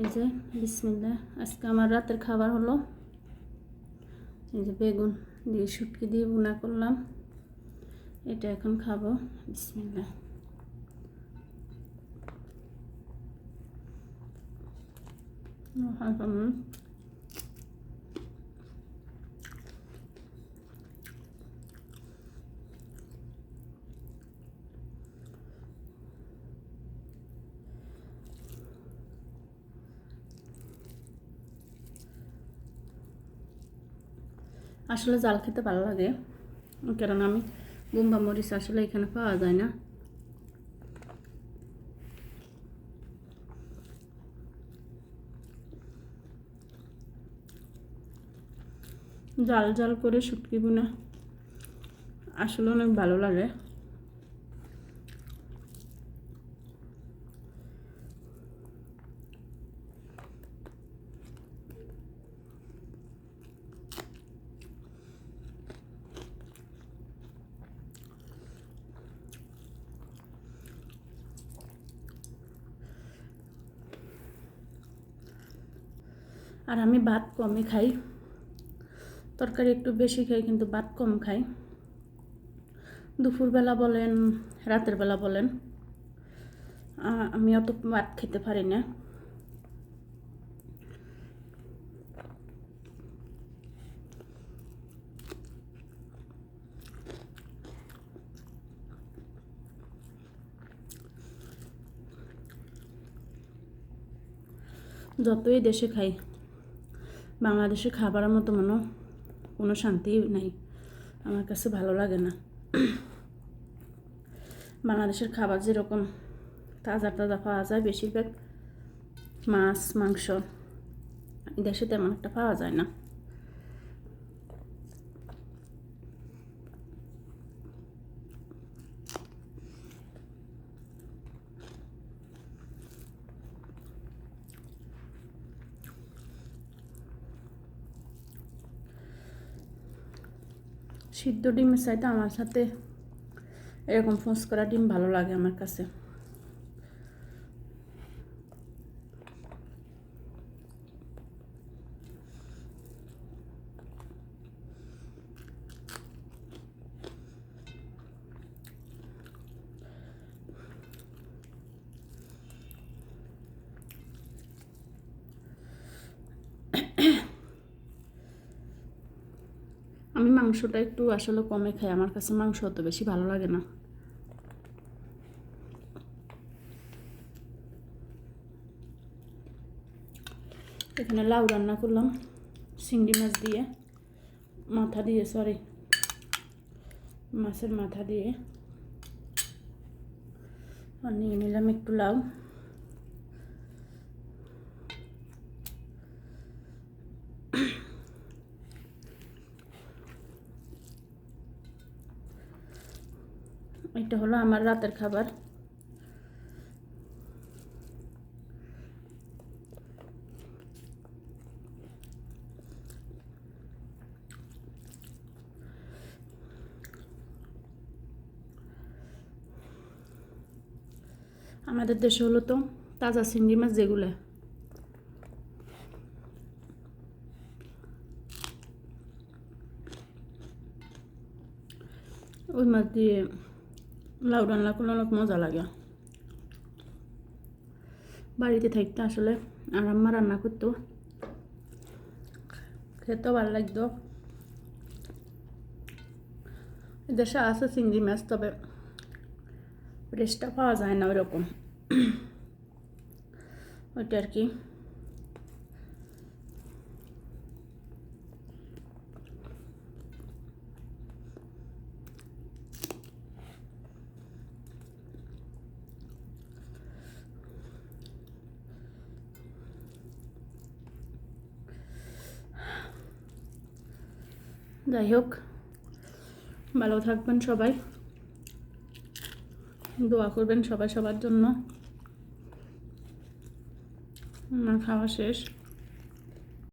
এই যে বিসমিল্লা আজকে আমার রাতের খাবার হলো এই যে বেগুন দিয়ে শুটকি দিয়ে বোনা করলাম। এটা এখন খাব বিসমিল্লা হুম আসলে জাল খেতে ভালো লাগে কারণ আমি বুম্বা মরিচ আসলে এখানে পাওয়া যায় না। জাল জাল করে শুটকি বুনা আসলে অনেক ভালো লাগে। আর আমি ভাত কমই খাই। তরকারি একটু বেশি খাই, কিন্তু ভাত কম খাই। দুপুরবেলা বলেন, রাতের বেলা বলেন আমি অত ভাত খেতে পারি না। যতই দেশে খাই। বাংলাদেশের খাবারের মতো মনে কোনো শান্তি নাই। আমার কাছে ভালো লাগে না। বাংলাদেশের খাবার যেরকম তাজা তাজা পাওয়া যায়, বেশিরভাগ মাছ, মাংস, দেশে তেমন একটা পাওয়া যায় না। সিদ্ধ ডিমের চাইতে আমার সাথে এরকম ফোঁস করা ডিম ভালো লাগে আমার কাছে। আমি মাংসটা একটু আসলে কমে খাই, আমার কাছে মাংস অত বেশি ভালো লাগে না। এখানে লাউ রান্না করলাম, চিংড়ি মাছ দিয়ে, মাথা দিয়ে সরি মাছের মাথা দিয়ে। নিয়ে নিলাম একটু লাউ। এটা হলো আমার রাতের খাবার। আমাদের দেশে হলো তো তাজা চিংড়ি মাছ যেগুলো। ওই মাছ দিয়ে লাউ রান্না করলে অনেক মজা লাগে। বাড়িতে থাকতে আসলে আর আম্মা রান্না করতো। খেতেও ভালো লাগতো। দেশে আছে চিংড়ি মাছ, তবে রেস্টটা পাওয়া যায় না ওইরকম। ওইটা আর কি। যাই হোক ভালো থাকবেন সবাই। দোয়া করবেন সবাই সবার জন্য। আমার খাওয়া শেষ।